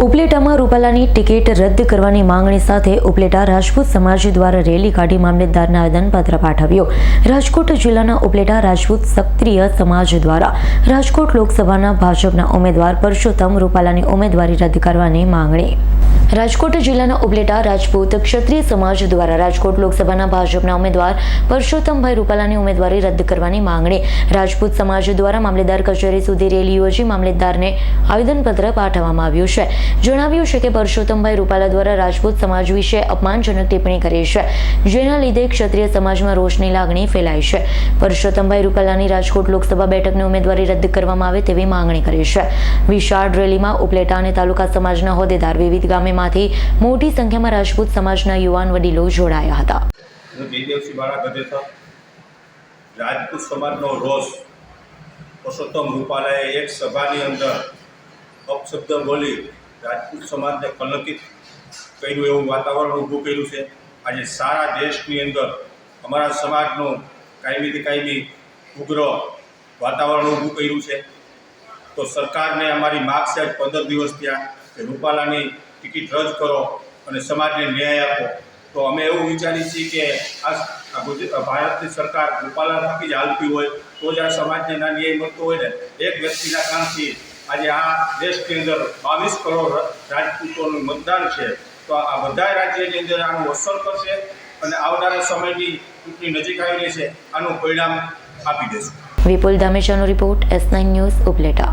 ઉપલેટામાં રૂપાલાની ticket રદ કરવાની માંગણી સાથે ઉપલેટા રાજપૂત સમાજ દ્વારા રેલી કાઢી મામલતદારને આવેદનપત્ર પાઠવ્યો. રાજકોટ જિલ્લાના ઉપલેટા રાજપૂત સક્રિય સમાજ દ્વારા રાજકોટ લોકસભાના ભાજપના ઉમેદવાર પરસોત્તમ રૂપાલાની ઉમેદવારી રદ કરવાની માંગણી. રાજકોટ જિલ્લાના ઉપલેટા રાજપૂત ક્ષત્રિય સમાજ દ્વારા રાજકોટ લોકસભાના ભાજપના ઉમેદવાર પરસોત્તમભાઈ રૂપાલાની ઉમેદવારી રદ કરવાની માંગણી. રાજપૂત સમાજ દ્વારા મામલેદાર કચેરી સુધી રેલી યોજી મામલેદારને આવેદનપત્ર પાઠવવામાં આવ્યું છે. જણાવ્યું છે કે પરસોત્તમભાઈ રૂપાલા દ્વારા રાજપૂત સમાજ વિશે અપમાનજનક ટિપ્પણી કરી છે, જેના લીધે ક્ષત્રિય સમાજમાં રોષની લાગણી ફેલાઈ છે. પરસોત્તમભાઈ રૂપાલાની રાજકોટ લોકસભા બેઠકની ઉમેદવારી રદ કરવામાં આવે તેવી માંગણી કરી છે. વિશાળ રેલીમાં ઉપલેટા અને તાલુકા સમાજના હોદ્દેદાર વિવિધ ગામેમાંથી મોટી સંખ્યામાં રાજપૂત સમાજના યુવાન વડીલો જોડાયા હતા. રાજપૂત સમાજનો રોષ પુરુષોત્તમ રૂપાલાએ એક સભાની અંદર અપશબ્દ બોલી રાજપૂત સમાજને કલંકિત કર્યું એવું વાતાવરણ ઊભું કર્યું છે. આજે સારા દેશની અંદર અમારા સમાજનું કાયમીથી કાયમી ઉગ્ર વાતાવરણ ઊભું કર્યું છે. તો સરકારને અમારી માગ છે પંદર દિવસ ત્યાં કે રૂપાલાની ટિકિટ રદ કરો અને સમાજને ન્યાય આપો. તો અમે એવું વિચારીએ છીએ કે આ ભારતની સરકાર ગોપાલા થકી જ હાલતી હોય, તો જ આ સમાજને ના ન્યાય મળતો હોય ને, એક વ્યક્તિના કામથી આજે આ દેશની અંદર બાવીસ કરોડ રાજપૂતોનું મતદાન છે. તો આ બધા રાજ્યની અંદર આનું અસર કરશે અને આવનારા સમયની ચૂંટણી નજીક આવી રહી છે આનું પરિણામ આપી દેશે. Vipul ધામેશાનો report S nine news Upleta.